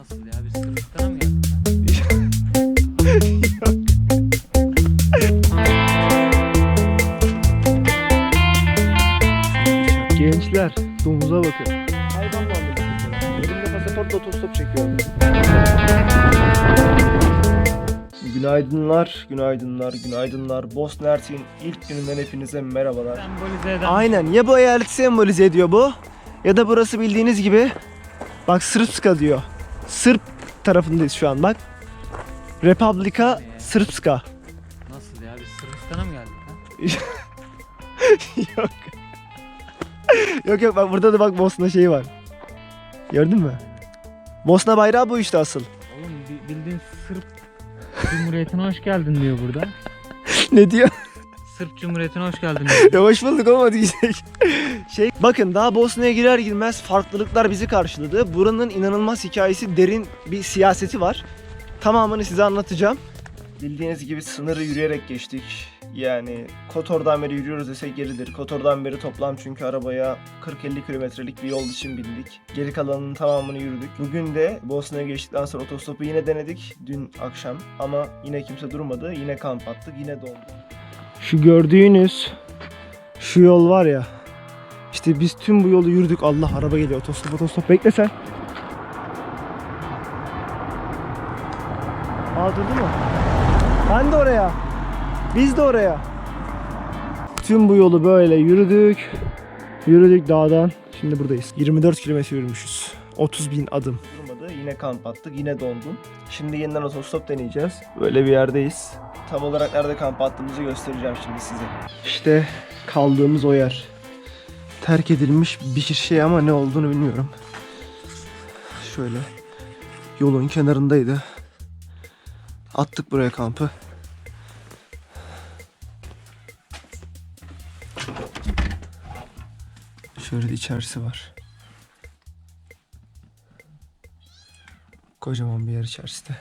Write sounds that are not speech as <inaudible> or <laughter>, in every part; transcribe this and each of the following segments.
Nasıl ya? Biz Sırbistan'a mı geldik? Gençler domuza bakın. Hayvan yapıyorlar. Elimde pasaportla otostop çekiyorum. Günaydınlar, günaydınlar, günaydınlar. Bosna Hersek'in ilk gününden hepinize merhabalar. Sembolize eden Aynen ya bu eyaleti sembolize ediyor bu ya da burası bildiğiniz gibi bak Srpska diyor. Sırp tarafındayız şu an bak. Republika Srpska. Nasıl ya? Biz Sırbistan'a mı geldik? Ha? <laughs> yok. yok yok bak burada da bak Bosna şeyi var. Gördün mü? Bosna bayrağı bu işte asıl. Oğlum bi- bildiğin Sırp Cumhuriyeti'ne hoş geldin diyor burada. <laughs> ne diyor? Sırp Cumhuriyeti'ne hoş geldin diyor. <laughs> ya hoş bulduk ama diyecek. <laughs> şey bakın daha Bosna'ya girer girmez farklılıklar bizi karşıladı. Buranın inanılmaz hikayesi derin bir siyaseti var. Tamamını size anlatacağım. Bildiğiniz gibi sınırı yürüyerek geçtik. Yani Kotor'dan beri yürüyoruz desek yeridir. Kotor'dan beri toplam çünkü arabaya 40-50 kilometrelik bir yol için bindik. Geri kalanının tamamını yürüdük. Bugün de Bosna'ya geçtikten sonra otostopu yine denedik. Dün akşam ama yine kimse durmadı. Yine kamp attık. Yine donduk. Şu gördüğünüz şu yol var ya. İşte biz tüm bu yolu yürüdük. Allah araba geliyor. Otostop otostop. Bekle sen. Aa durdu mu? Ben de oraya. Biz de oraya. Tüm bu yolu böyle yürüdük. Yürüdük dağdan. Şimdi buradayız. 24 kilometre yürümüşüz. 30 bin adım. Durmadı. Yine kamp attık. Yine dondum. Şimdi yeniden otostop deneyeceğiz. Böyle bir yerdeyiz. Tam olarak nerede kamp attığımızı göstereceğim şimdi size. İşte kaldığımız o yer. Terk edilmiş bir şey ama ne olduğunu bilmiyorum. Şöyle yolun kenarındaydı. Attık buraya kampı. Şöyle de içerisi var. Kocaman bir yer içerisi de.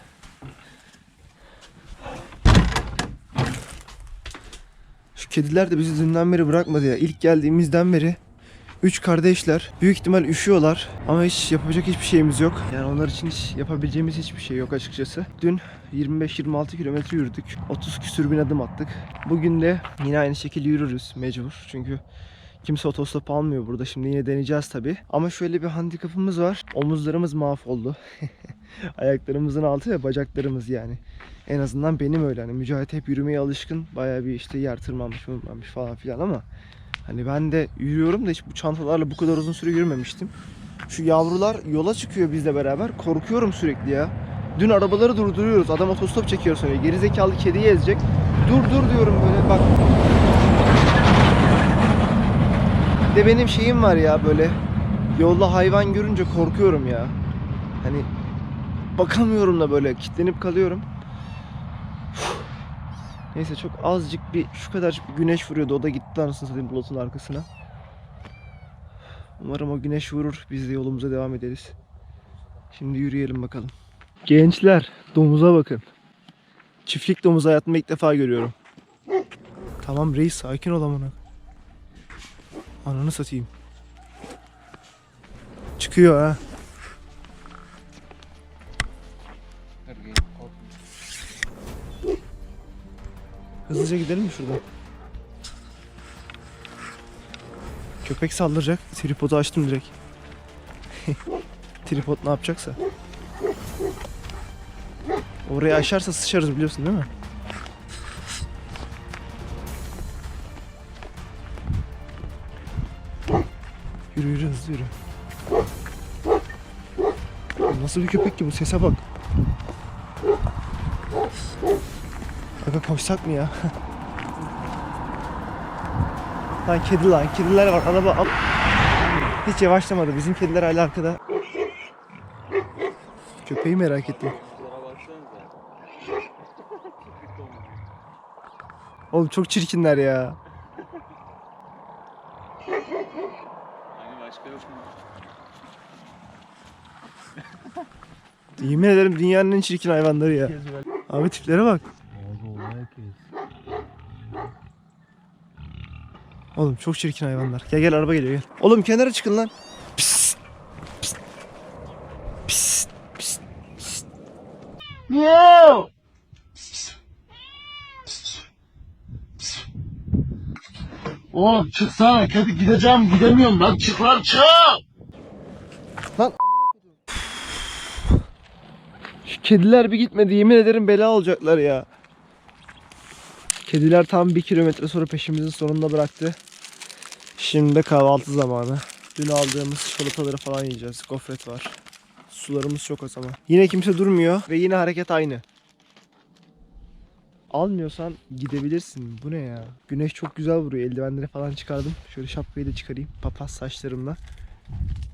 Şu kediler de bizi dünden beri bırakmadı ya. İlk geldiğimizden beri Üç kardeşler. Büyük ihtimal üşüyorlar ama hiç yapacak hiçbir şeyimiz yok. Yani onlar için hiç yapabileceğimiz hiçbir şey yok açıkçası. Dün 25-26 kilometre yürüdük. 30 küsür bin adım attık. Bugün de yine aynı şekilde yürürüz mecbur. Çünkü kimse otostop almıyor burada. Şimdi yine deneyeceğiz tabi. Ama şöyle bir handikapımız var. Omuzlarımız mahvoldu. <laughs> Ayaklarımızın altı ve bacaklarımız yani. En azından benim öyle. Hani Mücahit hep yürümeye alışkın. Bayağı bir işte yer tırmanmış tırmanmış falan filan ama Hani ben de yürüyorum da hiç bu çantalarla bu kadar uzun süre yürümemiştim. Şu yavrular yola çıkıyor bizle beraber. Korkuyorum sürekli ya. Dün arabaları durduruyoruz. Adam otostop çekiyor sonra. Gerizekalı kediyi ezecek. Dur dur diyorum böyle bak. De benim şeyim var ya böyle. Yolda hayvan görünce korkuyorum ya. Hani bakamıyorum da böyle kitlenip kalıyorum. Neyse çok azıcık bir şu kadarcık bir güneş vuruyordu. O da gitti anasını satayım bulutun arkasına. Umarım o güneş vurur. Biz de yolumuza devam ederiz. Şimdi yürüyelim bakalım. Gençler domuza bakın. Çiftlik domuz hayatımda ilk defa görüyorum. Tamam reis sakin ol amına. Ananı satayım. Çıkıyor ha. Hızlıca gidelim mi şuradan? Köpek saldıracak. Tripodu açtım direkt. <laughs> Tripod ne yapacaksa. Orayı aşarsa sıçarız biliyorsun değil mi? Yürü yürü hızlı yürü. Nasıl bir köpek ki bu sese bak. Aga koşsak mı ya? lan kedi lan. Kediler var. Araba al. Hiç yavaşlamadı. Bizim kediler hala arkada. Köpeği merak ettim. Oğlum çok çirkinler ya. Hani? Yemin ederim dünyanın en çirkin hayvanları ya. Abi tiplere bak. Oğlum çok çirkin hayvanlar. Gel gel araba geliyor gel. Oğlum kenara çıkın lan. Psst. Psst. Psst. Psst. Miau. Oğlum çıksana kedi gideceğim gidemiyorum lan çık lan çık. Lan Şu kediler bir gitmedi yemin ederim bela olacaklar ya. Kediler tam bir kilometre sonra peşimizin sonunda bıraktı. Şimdi de kahvaltı zamanı. Dün aldığımız çikolataları falan yiyeceğiz. Gofret var. Sularımız çok az ama. Yine kimse durmuyor ve yine hareket aynı. Almıyorsan gidebilirsin. Bu ne ya? Güneş çok güzel vuruyor. Eldivenleri falan çıkardım. Şöyle şapkayı da çıkarayım. Papaz saçlarımla.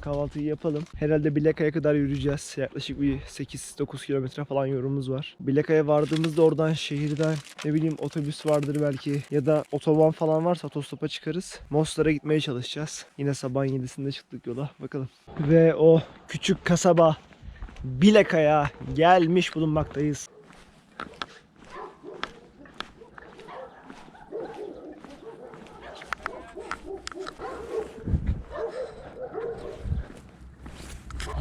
Kahvaltıyı yapalım. Herhalde Bileka'ya kadar yürüyeceğiz. Yaklaşık bir 8-9 kilometre falan yolumuz var. Bileka'ya vardığımızda oradan şehirden ne bileyim otobüs vardır belki ya da otoban falan varsa otostopa çıkarız. Mostar'a gitmeye çalışacağız. Yine sabahın 7'sinde çıktık yola. Bakalım. Ve o küçük kasaba Bileka'ya gelmiş bulunmaktayız.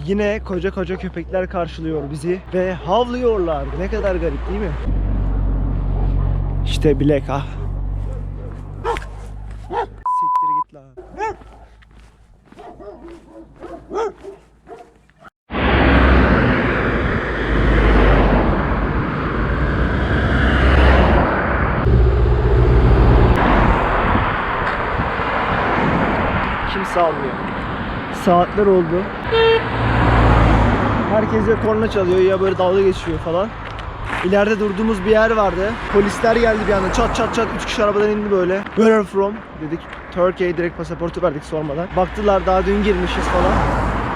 Yine koca koca köpekler karşılıyor bizi ve havlıyorlar. Ne kadar garip değil mi? İşte bilek ha. Siktir git lan. Kimse almıyor. Saatler oldu. Herkes ya korna çalıyor ya böyle dalga geçiyor falan. İleride durduğumuz bir yer vardı. Polisler geldi bir anda çat çat çat 3 kişi arabadan indi böyle. Where are from? Dedik. Turkey direkt pasaportu verdik sormadan. Baktılar daha dün girmişiz falan.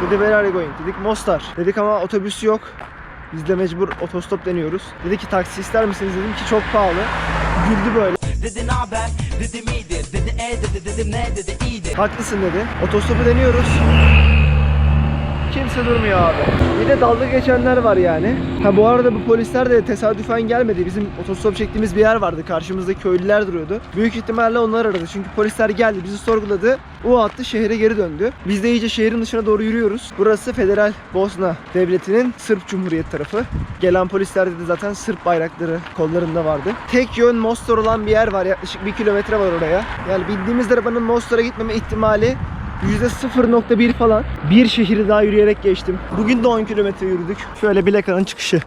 Dedi where are you going? Dedik Mostar. Dedik ama otobüs yok. Biz de mecbur otostop deniyoruz. Dedi ki taksi ister misiniz dedim ki çok pahalı. Güldü böyle. Dedi ne haber? Dedim iyidir. Dedi e dedi dedim ne dedi iyidir. Haklısın dedi. Otostopu deniyoruz. Kimse durmuyor abi. Bir de dalga geçenler var yani. Ha bu arada bu polisler de tesadüfen gelmedi. Bizim otostop çektiğimiz bir yer vardı. Karşımızda köylüler duruyordu. Büyük ihtimalle onlar aradı. Çünkü polisler geldi, bizi sorguladı. O attı, şehre geri döndü. Biz de iyice şehrin dışına doğru yürüyoruz. Burası Federal Bosna Devleti'nin Sırp Cumhuriyet tarafı. Gelen polislerde de zaten Sırp bayrakları kollarında vardı. Tek yön Mostar olan bir yer var. Yaklaşık bir kilometre var oraya. Yani bildiğimiz arabanın Mostar'a gitmeme ihtimali %0.1 falan. Bir şehri daha yürüyerek geçtim. Bugün de 10 kilometre yürüdük. Şöyle Bileka'nın çıkışı.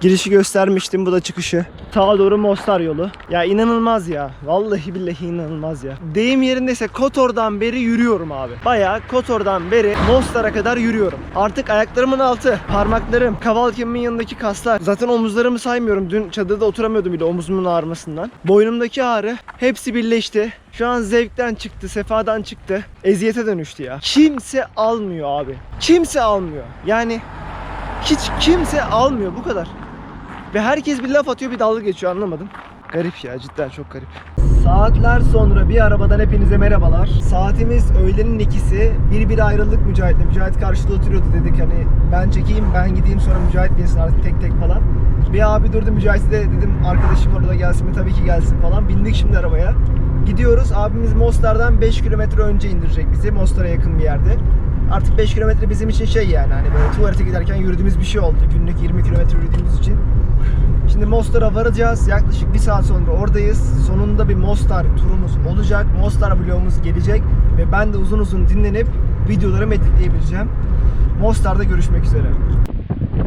Girişi göstermiştim bu da çıkışı. Sağa doğru Mostar yolu. Ya inanılmaz ya. Vallahi billahi inanılmaz ya. Deyim yerindeyse Kotor'dan beri yürüyorum abi. Bayağı Kotor'dan beri Mostar'a kadar yürüyorum. Artık ayaklarımın altı, parmaklarım, kaval kemiğimin yanındaki kaslar. Zaten omuzlarımı saymıyorum. Dün çadırda oturamıyordum bile omuzumun ağrımasından. Boynumdaki ağrı hepsi birleşti. Şu an zevkten çıktı, sefadan çıktı. Eziyete dönüştü ya. Kimse almıyor abi. Kimse almıyor. Yani hiç kimse almıyor bu kadar. Ve herkes bir laf atıyor bir dalga geçiyor anlamadım. Garip ya cidden çok garip. Saatler sonra bir arabadan hepinize merhabalar. Saatimiz öğlenin ikisi. Bir bir ayrıldık Mücahit'le. Mücahit karşıda oturuyordu dedik hani ben çekeyim ben gideyim sonra Mücahit binsin artık tek tek falan. Bir abi durdu Mücahit'e de dedim arkadaşım orada gelsin mi tabii ki gelsin falan. Bindik şimdi arabaya. Gidiyoruz abimiz Mostar'dan 5 kilometre önce indirecek bizi Mostar'a yakın bir yerde. Artık 5 kilometre bizim için şey yani hani böyle tuvalete giderken yürüdüğümüz bir şey oldu. Günlük 20 kilometre yürüdüğümüz. Şimdi Mostar'a varacağız. Yaklaşık bir saat sonra oradayız. Sonunda bir Mostar turumuz olacak. Mostar vlogumuz gelecek. Ve ben de uzun uzun dinlenip videolarımı editleyebileceğim. Mostar'da görüşmek üzere.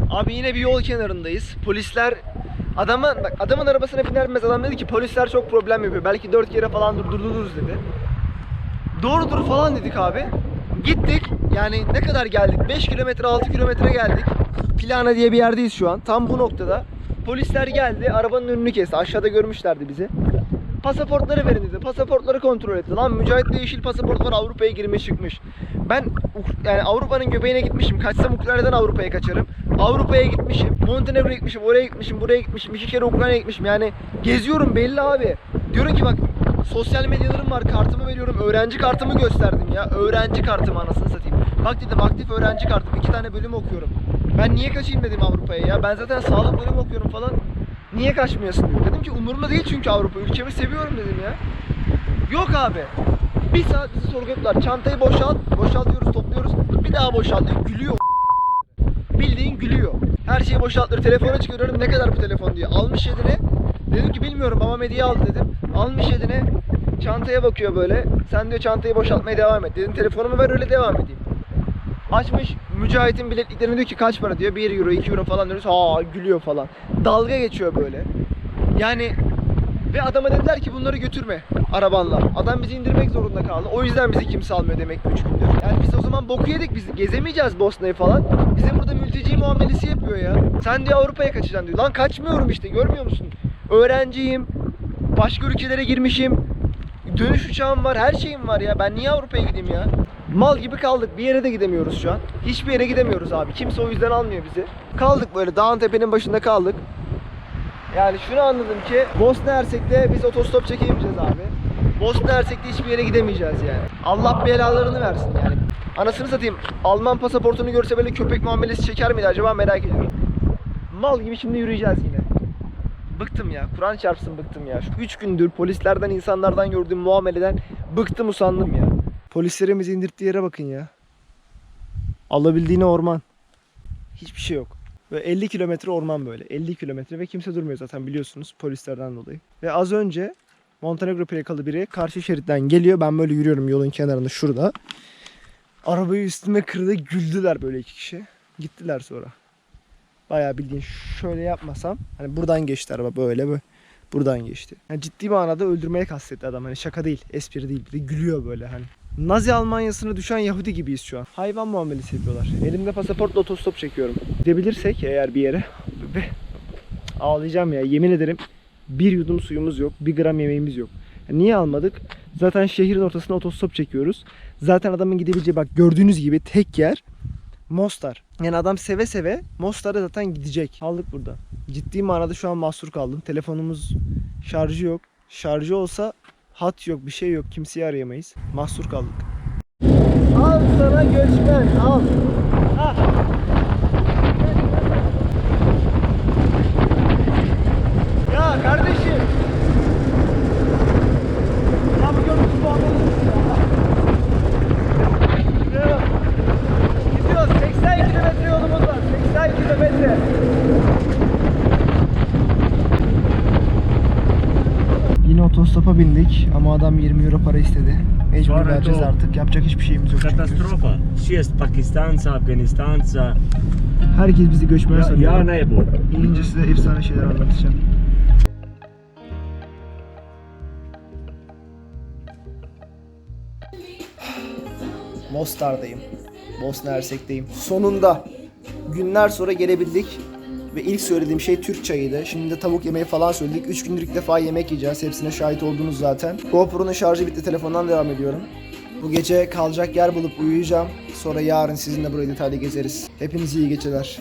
Abi yine bir yol kenarındayız. Polisler adamın bak adamın arabasına biner binmez adam dedi ki polisler çok problem yapıyor. Belki dört kere falan durdururuz dedi. Doğrudur falan dedik abi. Gittik. Yani ne kadar geldik? 5 kilometre 6 kilometre geldik. Plana diye bir yerdeyiz şu an. Tam bu noktada. Polisler geldi. Arabanın önünü kesti. Aşağıda görmüşlerdi bizi. Pasaportları verin dedi. Pasaportları kontrol etti. Lan Mücahit'te yeşil pasaport var Avrupa'ya girmiş çıkmış. Ben yani Avrupa'nın göbeğine gitmişim. Kaçsam Ukrayna'dan Avrupa'ya kaçarım. Avrupa'ya gitmişim. Montenegro'ya gitmişim. Oraya gitmişim. Buraya gitmişim. iki kere Ukrayna'ya gitmişim. Yani geziyorum belli abi. Diyorum ki bak sosyal medyalarım var. Kartımı veriyorum. Öğrenci kartımı gösterdim ya. Öğrenci kartımı anasını satayım. Bak dedim aktif öğrenci kartım. iki tane bölüm okuyorum. Ben niye kaçayım dedim Avrupa'ya ya. Ben zaten sağlık bölümü okuyorum falan. Niye kaçmıyorsun diyor. Dedim ki umurumda değil çünkü Avrupa. Ülkemi seviyorum dedim ya. Yok abi. Bir saat bizi sorguladılar. Çantayı boşalt. Boşaltıyoruz, topluyoruz. Bir daha boşalt. Gülüyor. Bildiğin gülüyor. Her şeyi boşalttır. Telefonu çıkarıyorum. Ne kadar bu telefon diyor. Almış yedini. Dedim ki bilmiyorum babam hediye aldı dedim. Almış yedini. Çantaya bakıyor böyle. Sen diyor çantayı boşaltmaya devam et. Dedim telefonumu ver öyle devam edeyim. Açmış Mücahit'in biletliklerini diyor ki kaç para diyor. 1 euro 2 euro falan diyoruz. Ha gülüyor falan. Dalga geçiyor böyle. Yani ve adama dediler ki bunları götürme arabanla. Adam bizi indirmek zorunda kaldı. O yüzden bizi kimse almıyor demek ki 3 gündür. Yani biz o zaman boku yedik biz. Gezemeyeceğiz Bosna'yı falan. Bize burada mülteci muamelesi yapıyor ya. Sen diyor Avrupa'ya kaçacaksın diyor. Lan kaçmıyorum işte görmüyor musun? Öğrenciyim. Başka ülkelere girmişim. Dönüş uçağım var, her şeyim var ya. Ben niye Avrupa'ya gideyim ya? Mal gibi kaldık. Bir yere de gidemiyoruz şu an. Hiçbir yere gidemiyoruz abi. Kimse o yüzden almıyor bizi. Kaldık böyle dağın tepenin başında kaldık. Yani şunu anladım ki Bosna Hersek'te biz otostop çekemeyeceğiz abi. Bosna Hersek'te hiçbir yere gidemeyeceğiz yani. Allah belalarını versin yani. Anasını satayım. Alman pasaportunu görse böyle köpek muamelesi çeker miydi acaba merak ediyorum. Mal gibi şimdi yürüyeceğiz yine. Bıktım ya. Kur'an çarpsın bıktım ya. Şu 3 gündür polislerden, insanlardan gördüğüm muameleden bıktım usandım ya. Polislerimizi indirttiği yere bakın ya. Alabildiğine orman. Hiçbir şey yok. Ve 50 kilometre orman böyle. 50 kilometre ve kimse durmuyor zaten biliyorsunuz polislerden dolayı. Ve az önce Montenegro plakalı biri karşı şeritten geliyor. Ben böyle yürüyorum yolun kenarında şurada. Arabayı üstüme kırdı güldüler böyle iki kişi. Gittiler sonra. Bayağı bildiğin şöyle yapmasam hani buradan geçti araba böyle böyle. Buradan geçti. Yani ciddi manada öldürmeye kastetti adam. Hani şaka değil, espri değil. Bir de gülüyor böyle hani. Nazi Almanyası'na düşen Yahudi gibiyiz şu an. Hayvan muamelesi yapıyorlar. Elimde pasaportla otostop çekiyorum. Gidebilirsek eğer bir yere ve ağlayacağım ya yemin ederim bir yudum suyumuz yok, bir gram yemeğimiz yok. Niye almadık? Zaten şehrin ortasına otostop çekiyoruz. Zaten adamın gidebileceği bak gördüğünüz gibi tek yer Mostar. Yani adam seve seve Mostar'a zaten gidecek. Aldık burada. Ciddi manada şu an mahsur kaldım. Telefonumuz şarjı yok. Şarjı olsa hat yok, bir şey yok. Kimseyi arayamayız. Mahsur kaldık. Al sana göçmen, al. Ah. Ya kardeşim. Ya bu görmüş bu. Gidiyoruz. 80 kilometre yolumuz var. 80 kilometre. Yine otostopa bindik ama adam 20 euro para istedi. Mecbur Sonra vereceğiz artık. Yapacak hiçbir şeyimiz yok. çünkü. Katastrofa. Šest Pakistanca, Afganistanca. Herkes bizi göçmen sanıyor. ja ne bo. İnince size efsane şeyler anlatacağım. Mostar'dayım. Bosna Hersek'teyim. Sonunda günler sonra gelebildik. Ve ilk söylediğim şey Türk çayıydı. Şimdi de tavuk yemeği falan söyledik. 3 gündür ilk defa yemek yiyeceğiz. Hepsine şahit oldunuz zaten. GoPro'nun şarjı bitti. Telefondan devam ediyorum. Bu gece kalacak yer bulup uyuyacağım. Sonra yarın sizinle burayı detaylı gezeriz. Hepinize iyi geceler.